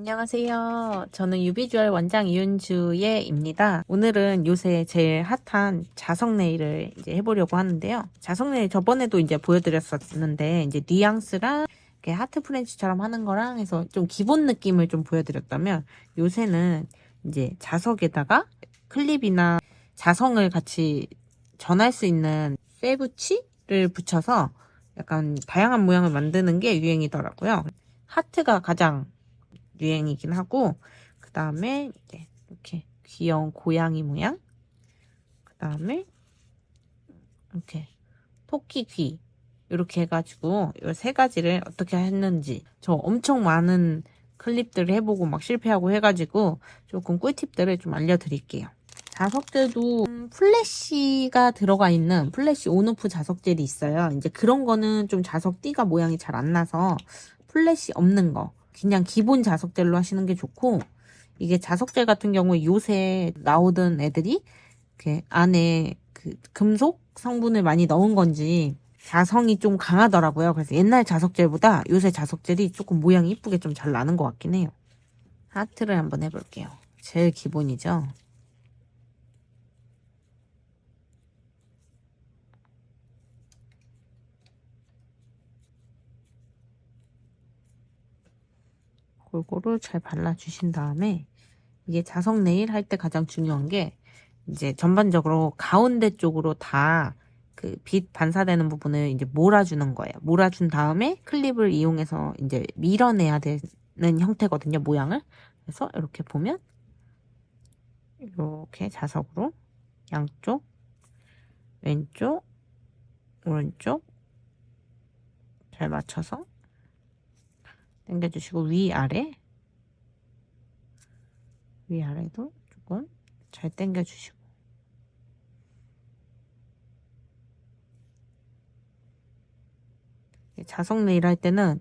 안녕하세요. 저는 유비주얼 원장 이윤주예입니다. 오늘은 요새 제일 핫한 자석 네일을 이제 해보려고 하는데요. 자석 네일 저번에도 이제 보여드렸었는데 이제 뉘앙스랑 이렇게 하트 프렌치처럼 하는 거랑 해서 좀 기본 느낌을 좀 보여드렸다면 요새는 이제 자석에다가 클립이나 자성을 같이 전할 수 있는 쇠붙이를 붙여서 약간 다양한 모양을 만드는 게 유행이더라고요. 하트가 가장 유행이긴 하고 그 다음에 이렇게 귀여운 고양이 모양 그 다음에 이렇게 토끼 귀 이렇게 해가지고 이 세 가지를 어떻게 했는지 저 엄청 많은 클립들을 해보고 막 실패하고 해가지고 조금 꿀팁들을 좀 알려드릴게요. 자석젤도 음, 플래시가 들어가 있는 플래시 온오프 자석젤이 있어요. 이제 그런 거는 좀 자석 띠가 모양이 잘 안 나서 플래시 없는 거 그냥 기본 자석젤로 하시는 게 좋고 이게 자석젤 같은 경우에 요새 나오던 애들이 이렇게 안에 그 금속 성분을 많이 넣은 건지 자성이 좀 강하더라고요. 그래서 옛날 자석젤보다 요새 자석젤이 조금 모양이 이쁘게 좀 잘 나는 것 같긴 해요. 하트를 한번 해볼게요. 제일 기본이죠. 골고루 잘 발라주신 다음에 이게 자석 네일 할 때 가장 중요한 게 이제 전반적으로 가운데 쪽으로 다 그 빛 반사되는 부분을 이제 몰아주는 거예요. 몰아준 다음에 클립을 이용해서 이제 밀어내야 되는 형태거든요. 모양을. 그래서 이렇게 보면 이렇게 자석으로 양쪽 왼쪽 오른쪽 잘 맞춰서 당겨주시고 위아래 위아래도 조금 잘 당겨주시고 자석 네일 할 때는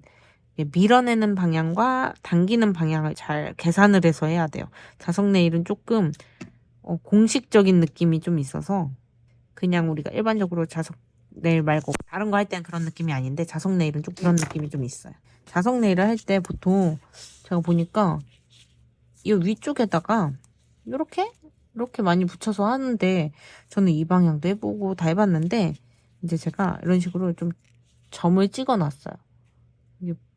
밀어내는 방향과 당기는 방향을 잘 계산을 해서 해야 돼요. 자석 네일은 조금 어, 공식적인 느낌이 좀 있어서 그냥 우리가 일반적으로 자석 네일 말고 다른 거할 때는 그런 느낌이 아닌데 자석 네일은 좀 그런 느낌이 좀 있어요. 자석 네일을 할 때 보통 제가 보니까 이 위쪽에다가 이렇게 이렇게 많이 붙여서 하는데 저는 이 방향도 해보고 다 해봤는데 이제 제가 이런 식으로 좀 점을 찍어놨어요.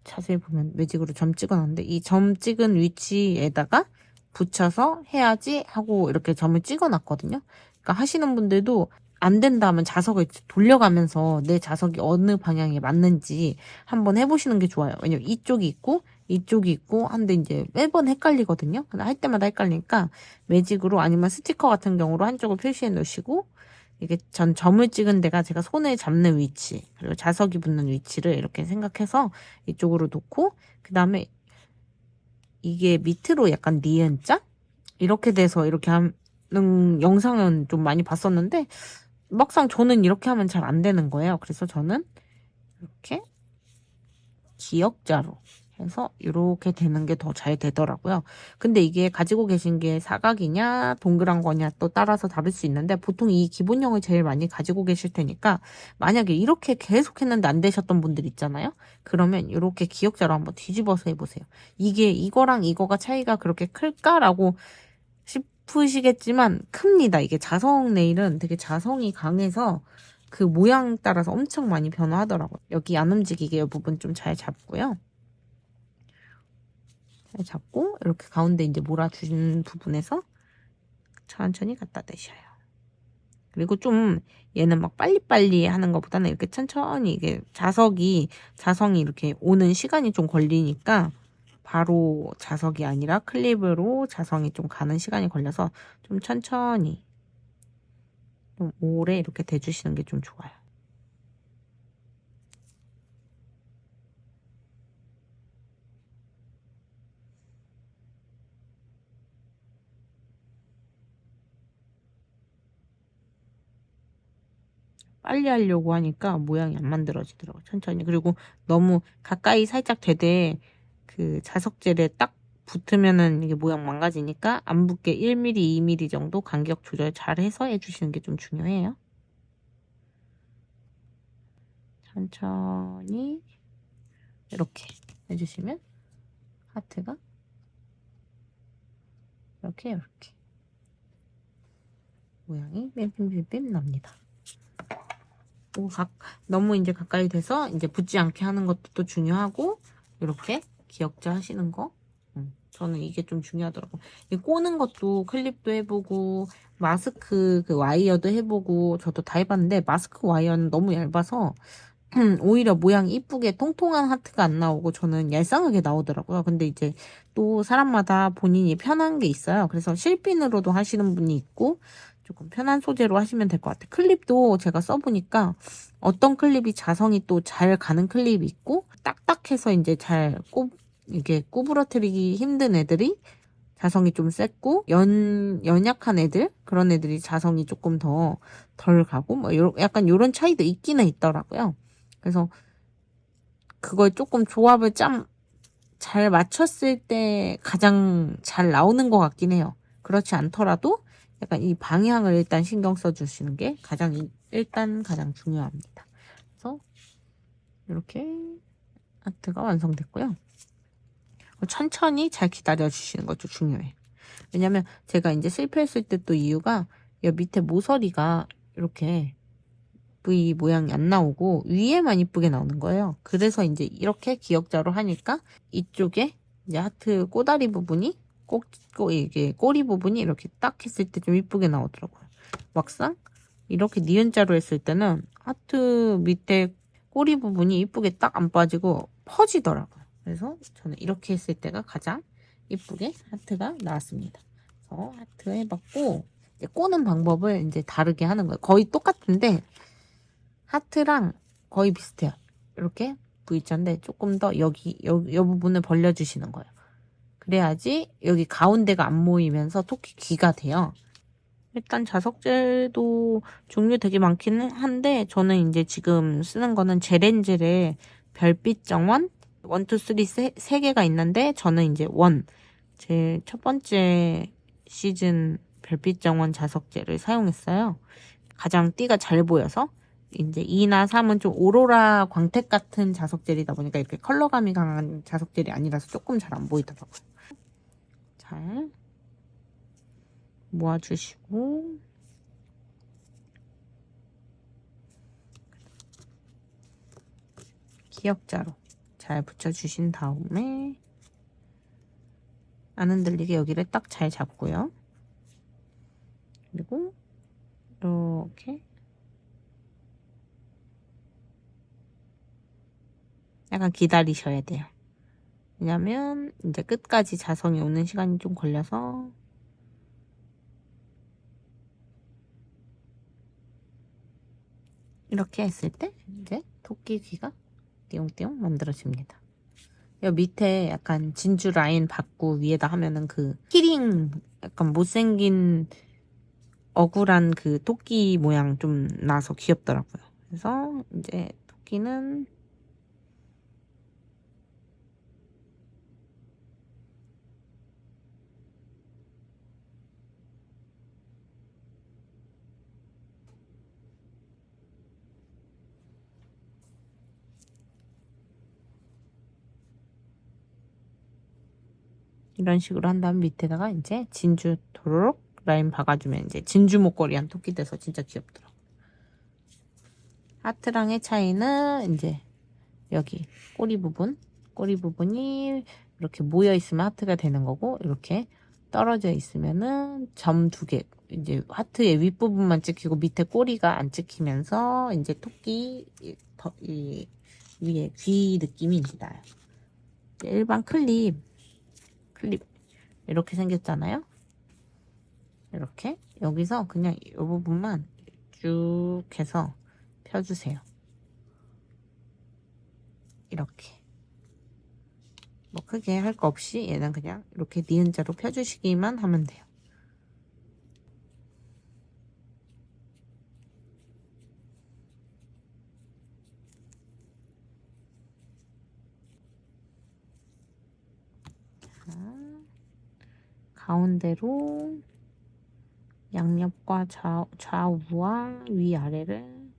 자세히 보면 매직으로 점 찍어놨는데 이 점 찍은 위치에다가 붙여서 해야지 하고 이렇게 점을 찍어놨거든요. 그러니까 하시는 분들도 안 된다면 자석을 돌려가면서 내 자석이 어느 방향에 맞는지 한번 해보시는 게 좋아요. 왜냐면 이쪽이 있고 이쪽이 있고 한데 이제 매번 헷갈리거든요. 근데 할 때마다 헷갈리니까 매직으로 아니면 스티커 같은 경우로 한쪽을 표시해 놓으시고 이게 전 점을 찍은 데가 제가 손에 잡는 위치 그리고 자석이 붙는 위치를 이렇게 생각해서 이쪽으로 놓고 그 다음에 이게 밑으로 약간 니은자 이렇게 돼서 이렇게 하는 영상은 좀 많이 봤었는데 막상 저는 이렇게 하면 잘 안 되는 거예요. 그래서 저는 이렇게 기역자로 해서 이렇게 되는 게 더 잘 되더라고요. 근데 이게 가지고 계신 게 사각이냐 동그란 거냐 또 따라서 다를 수 있는데 보통 이 기본형을 제일 많이 가지고 계실 테니까 만약에 이렇게 계속 했는데 안 되셨던 분들 있잖아요. 그러면 이렇게 기역자로 한번 뒤집어서 해보세요. 이게 이거랑 이거가 차이가 그렇게 클까라고 싶 으시겠지만 큽니다. 이게 자성 네일은 되게 자성이 강해서 그 모양 따라서 엄청 많이 변화하더라고요. 여기 안 움직이게 이 부분 좀 잘 잡고요. 잘 잡고 이렇게 가운데 이제 몰아준 부분에서 천천히 갖다 대셔요. 그리고 좀 얘는 막 빨리빨리 하는 것보다는 이렇게 천천히 이게 자석이 자성이 이렇게 오는 시간이 좀 걸리니까 바로 자석이 아니라 클립으로 자성이 좀 가는 시간이 걸려서 좀 천천히 좀 오래 이렇게 대주시는 게 좀 좋아요. 빨리 하려고 하니까 모양이 안 만들어지더라고요. 천천히. 그리고 너무 가까이 살짝 대되 그 자석젤에 딱 붙으면은 이게 모양 망가지니까 안 붙게 1mm, 2mm 정도 간격 조절 잘 해서 해주시는 게 좀 중요해요. 천천히 이렇게 해주시면 하트가 이렇게 이렇게 모양이 뺨뺨뺨뺨 납니다. 또 각, 너무 이제 가까이 돼서 이제 붙지 않게 하는 것도 또 중요하고 이렇게 기역자 하시는 거 음, 저는 이게 좀 중요하더라고. 이 꼬는 것도 클립도 해보고 마스크 그 와이어도 해보고 저도 다 해봤는데 마스크 와이어는 너무 얇아서 오히려 모양이 이쁘게 통통한 하트가 안 나오고 저는 얄쌍하게 나오더라고요. 근데 이제 또 사람마다 본인이 편한 게 있어요. 그래서 실핀으로도 하시는 분이 있고 조금 편한 소재로 하시면 될 것 같아요. 클립도 제가 써보니까 어떤 클립이 자성이 또 잘 가는 클립이 있고 딱딱해서 이제 잘 꼽, 이게 구부러뜨리기 힘든 애들이 자성이 좀 셌고 연 연약한 애들 그런 애들이 자성이 조금 더 덜 가고 뭐 요, 약간 요런 차이도 있기는 있더라고요. 그래서 그걸 조금 조합을 짬 잘 맞췄을 때 가장 잘 나오는 것 같긴 해요. 그렇지 않더라도 약간 이 방향을 일단 신경 써주시는 게 가장 이- 일단 가장 중요합니다. 그래서 이렇게 아트가 완성됐고요. 천천히 잘 기다려 주시는 것도 중요해요. 왜냐면 제가 이제 실패했을 때 또 이유가 여 밑에 모서리가 이렇게 V 모양이 안 나오고 위에만 이쁘게 나오는 거예요. 그래서 이제 이렇게 기역자로 하니까 이쪽에 이제 하트 꼬다리 부분이 꼭, 꼭 이게 꼬리 부분이 이렇게 딱 했을 때 좀 이쁘게 나오더라고요. 막상 이렇게 니은자로 했을 때는 하트 밑에 꼬리 부분이 이쁘게 딱 안 빠지고 퍼지더라고요. 그래서 저는 이렇게 했을 때가 가장 이쁘게 하트가 나왔습니다. 그래서 하트 해봤고 이제 꼬는 방법을 이제 다르게 하는 거예요. 거의 똑같은데 하트랑 거의 비슷해요. 이렇게 V자인데 조금 더 여기 이 부분을 벌려주시는 거예요. 그래야지 여기 가운데가 안 모이면서 토끼 귀가 돼요. 일단 자석젤도 종류 되게 많기는 한데 저는 이제 지금 쓰는 거는 제렌젤의 별빛 정원 1, 2, 3, 세, 세 개가 있는데 저는 이제 원 제 첫 번째 시즌 별빛 정원 자석젤을 사용했어요. 가장 띠가 잘 보여서 이제 2나 3은 좀 오로라 광택 같은 자석젤이다 보니까 이렇게 컬러감이 강한 자석젤이 아니라서 조금 잘 안 보이더라고요. 잘 모아주시고 기역자로 잘 붙여주신 다음에 안 흔들리게 여기를 딱 잘 잡고요. 그리고 이렇게 약간 기다리셔야 돼요. 왜냐면 이제 끝까지 자성이 오는 시간이 좀 걸려서 이렇게 했을 때 이제 토끼 귀가 띠용띠용 만들어집니다. 여 밑에 약간 진주 라인 받고 위에다 하면은 그 키링 약간 못생긴 억울한 그 토끼 모양 좀 나서 귀엽더라고요. 그래서 이제 토끼는 이런 식으로 한 다음 밑에다가 이제 진주 도로록 라인 박아주면 이제 진주 목걸이 한 토끼 돼서 진짜 귀엽더라고. 하트랑의 차이는 이제 여기 꼬리 부분, 꼬리 부분이 이렇게 모여 있으면 하트가 되는 거고 이렇게 떨어져 있으면은 점 두 개. 이제 하트의 윗부분만 찍히고 밑에 꼬리가 안 찍히면서 이제 토끼 이, 더- 이 위에 귀 느낌이 나요. 일반 클립 클립 이렇게 생겼잖아요. 이렇게 여기서 그냥 이 부분만 쭉 해서 펴주세요. 이렇게 뭐 크게 할 거 없이 얘는 그냥 이렇게 니은자로 펴주시기만 하면 돼요. 자, 가운데로 양옆과 좌, 좌우와 위아래를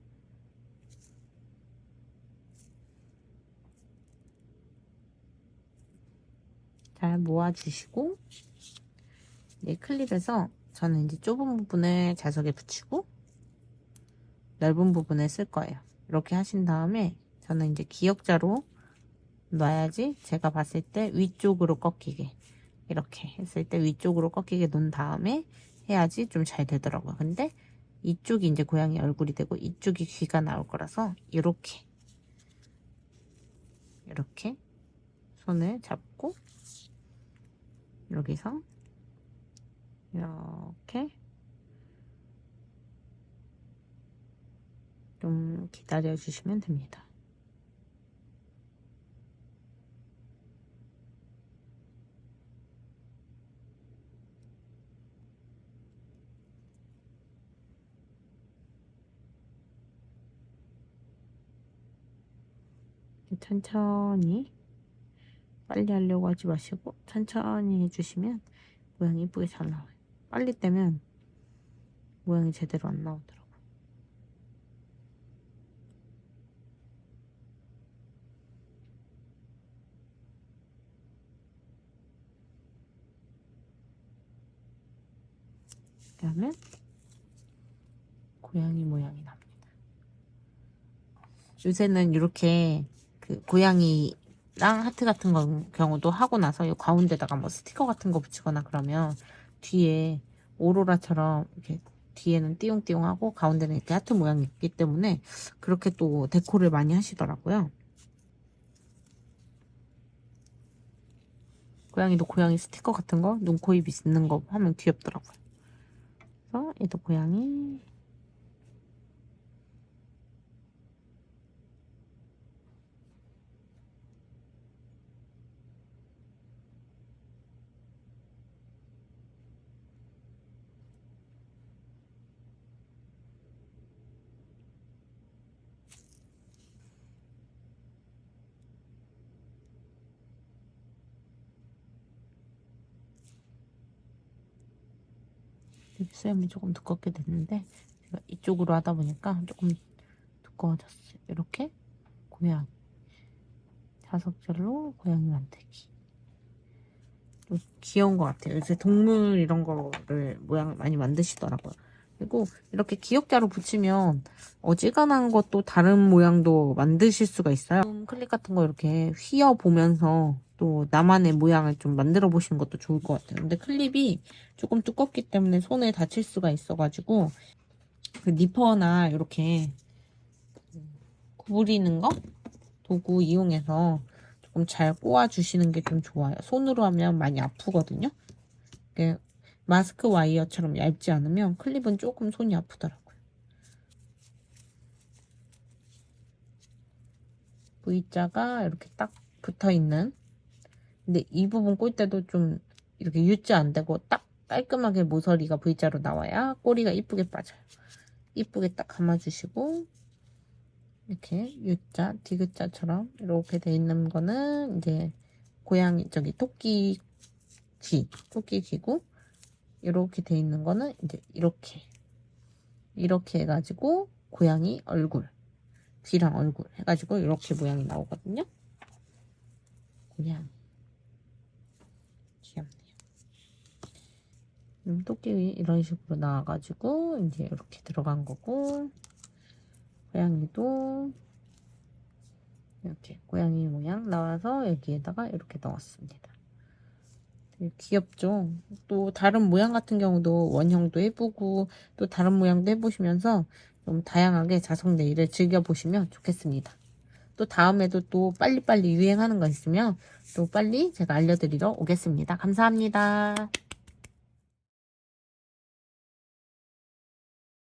잘 모아주시고 이 클립에서 저는 이제 좁은 부분을 자석에 붙이고 넓은 부분을 쓸 거예요. 이렇게 하신 다음에 저는 이제 기역자로 놔야지 제가 봤을 때 위쪽으로 꺾이게 이렇게 했을 때 위쪽으로 꺾이게 놓은 다음에 해야지 좀 잘 되더라고요. 근데 이쪽이 이제 고양이 얼굴이 되고 이쪽이 귀가 나올 거라서 이렇게 이렇게 손을 잡고 여기서 이렇게 좀 기다려 주시면 됩니다. 천천히 빨리 하려고 하지 마시고 천천히 해주시면 모양이 이쁘게 잘 나와요. 빨리 떼면 모양이 제대로 안 나오더라고요. 그러면 고양이 모양이 납니다. 요새는 이렇게 그 고양이랑 하트 같은 거 경우도 하고 나서 이 가운데다가 뭐 스티커 같은 거 붙이거나 그러면 뒤에 오로라처럼 이렇게 뒤에는 띠용띠용하고 가운데는 이렇게 하트 모양이 있기 때문에 그렇게 또 데코를 많이 하시더라고요. 고양이도 고양이 스티커 같은 거 눈, 코, 입 있는 거 하면 귀엽더라고요. 그래서 얘도 고양이 립쌤이 조금 두껍게 됐는데 제가 이쪽으로 하다 보니까 조금 두꺼워졌어요. 이렇게 고양이 자석줄로 고양이 만들기 좀 귀여운 것 같아요. 요새 동물 이런 거를 모양 많이 만드시더라고요. 그리고 이렇게 기역자로 붙이면 어지간한 것도 다른 모양도 만드실 수가 있어요. 음, 클립 같은 거 이렇게 휘어 보면서 또 나만의 모양을 좀 만들어 보시는 것도 좋을 것 같아요. 근데 클립이 조금 두껍기 때문에 손에 다칠 수가 있어가지고 그 니퍼나 이렇게 구부리는 거 도구 이용해서 조금 잘 꼬아 주시는 게 좀 좋아요. 손으로 하면 많이 아프거든요. 마스크 와이어처럼 얇지 않으면 클립은 조금 손이 아프더라고요. V자가 이렇게 딱 붙어 있는 근데 이 부분 꼴 때도 좀 이렇게 U자 안 되고 딱 깔끔하게 모서리가 V자로 나와야 꼬리가 이쁘게 빠져요. 이쁘게 딱 감아주시고 이렇게 U자, 디귿자처럼 이렇게 돼 있는 거는 이제 고양이 저기 토끼 귀, 토끼 귀고 이렇게 돼 있는 거는 이제 이렇게 이렇게 해가지고 고양이 얼굴 귀랑 얼굴 해가지고 이렇게 모양이 나오거든요. 고양이 귀엽네요. 음, 토끼 이런 식으로 나와가지고 이제 이렇게 들어간 거고 고양이도 이렇게 고양이 모양 나와서 여기에다가 이렇게 넣었습니다. 귀엽죠? 또 다른 모양 같은 경우도 원형도 해보고 또 다른 모양도 해보시면서 좀 다양하게 자석 네일을 즐겨보시면 좋겠습니다. 또 다음에도 또 빨리빨리 유행하는 거 있으면 또 빨리 제가 알려드리러 오겠습니다. 감사합니다.